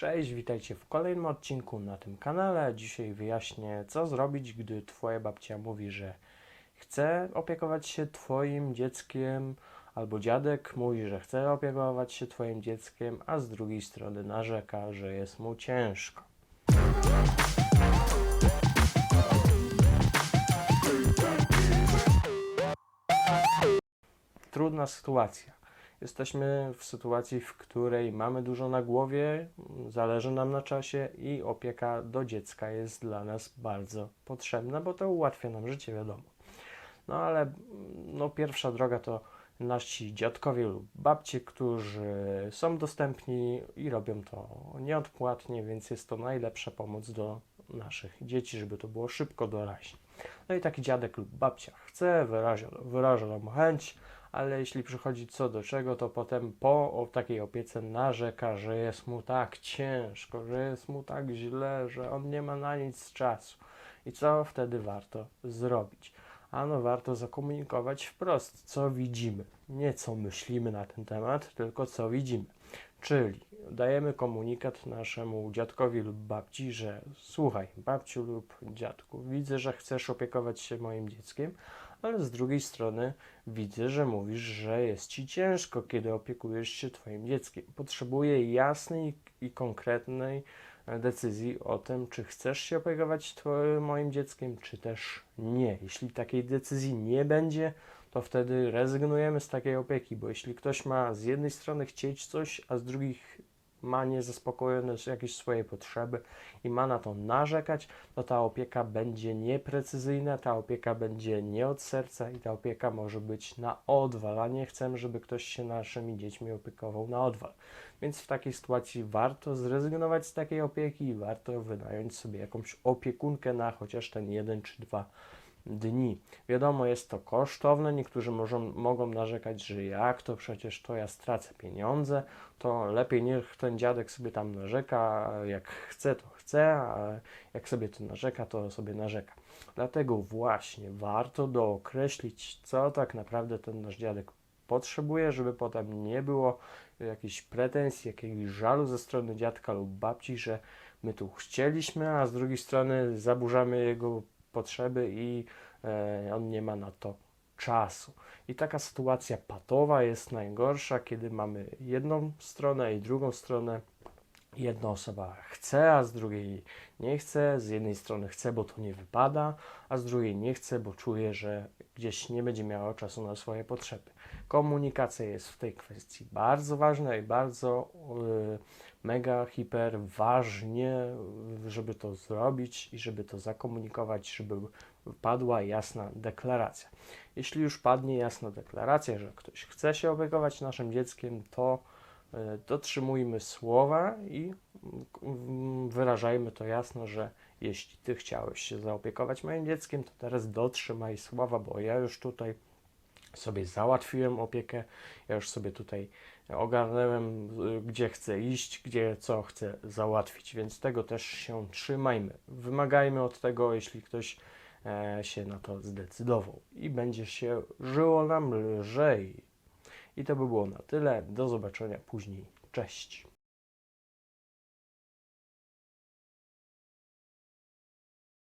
Cześć, witajcie w kolejnym odcinku na tym kanale. Dzisiaj wyjaśnię, co zrobić, gdy Twoja babcia mówi, że chce opiekować się Twoim dzieckiem, albo dziadek mówi, że chce opiekować się Twoim dzieckiem, a z drugiej strony narzeka, że jest mu ciężko. Trudna sytuacja. Jesteśmy w sytuacji, w której mamy dużo na głowie, zależy nam na czasie i opieka do dziecka jest dla nas bardzo potrzebna, bo to ułatwia nam życie, wiadomo. No ale no, pierwsza droga to nasi dziadkowie lub babcie, którzy są dostępni i robią to nieodpłatnie, więc jest to najlepsza pomoc do naszych dzieci, żeby to było szybko doraźnie. No i taki dziadek lub babcia chce, wyraża, wyraża nam chęć, ale jeśli przychodzi co do czego, to potem po takiej opiece narzeka, że jest mu tak ciężko, że jest mu tak źle, że on nie ma na nic czasu. I co wtedy warto zrobić? Ano warto zakomunikować wprost, co widzimy. Nie co myślimy na ten temat, tylko co widzimy. Czyli dajemy komunikat naszemu dziadkowi lub babci, że słuchaj, babciu lub dziadku, widzę, że chcesz opiekować się moim dzieckiem, ale z drugiej strony widzę, że mówisz, że jest ci ciężko, kiedy opiekujesz się twoim dzieckiem. Potrzebuję jasnej i konkretnej e, decyzji o tym, czy chcesz się opiekować twoim, moim dzieckiem, czy też nie. Jeśli takiej decyzji nie będzie, to wtedy rezygnujemy z takiej opieki, bo jeśli ktoś ma z jednej strony chcieć coś, a z drugiej ma niezaspokojone jakieś swoje potrzeby i ma na to narzekać, to ta opieka będzie nieprecyzyjna, ta opieka będzie nie od serca i ta opieka może być na odwal, a nie chcemy, żeby ktoś się naszymi dziećmi opiekował na odwal. Więc w takiej sytuacji warto zrezygnować z takiej opieki i warto wynająć sobie jakąś opiekunkę na chociaż ten jeden czy dwa dni. Wiadomo, jest to kosztowne, niektórzy możą, mogą narzekać, że jak to przecież to ja stracę pieniądze, to lepiej niech ten dziadek sobie tam narzeka, jak chce to chce, a jak sobie to narzeka, to sobie narzeka. Dlatego właśnie warto dookreślić, co tak naprawdę ten nasz dziadek potrzebuje, żeby potem nie było jakichś pretensji, jakiegoś żalu ze strony dziadka lub babci, że my tu chcieliśmy, a z drugiej strony zaburzamy jego potrzeby i e, on nie ma na to czasu. I taka sytuacja patowa jest najgorsza, kiedy mamy jedną stronę i drugą stronę. Jedna osoba chce, a z drugiej nie chce. Z jednej strony chce, bo to nie wypada, a z drugiej nie chce, bo czuje, że gdzieś nie będzie miała czasu na swoje potrzeby. Komunikacja jest w tej kwestii bardzo ważna i bardzo yy, mega, hiper ważnie, żeby to zrobić i żeby to zakomunikować, żeby padła jasna deklaracja. Jeśli już padnie jasna deklaracja, że ktoś chce się opiekować naszym dzieckiem, to dotrzymujmy słowa i mm, wyrażajmy to jasno, że jeśli ty chciałeś się zaopiekować moim dzieckiem, to teraz dotrzymaj słowa, bo ja już tutaj sobie załatwiłem opiekę, ja już sobie tutaj ogarnąłem, y, gdzie chcę iść, gdzie co chcę załatwić, więc tego też się trzymajmy. Wymagajmy od tego, jeśli ktoś e, się na to zdecydował i będzie się żyło nam lżej. I to by było na tyle. Do zobaczenia później. Cześć.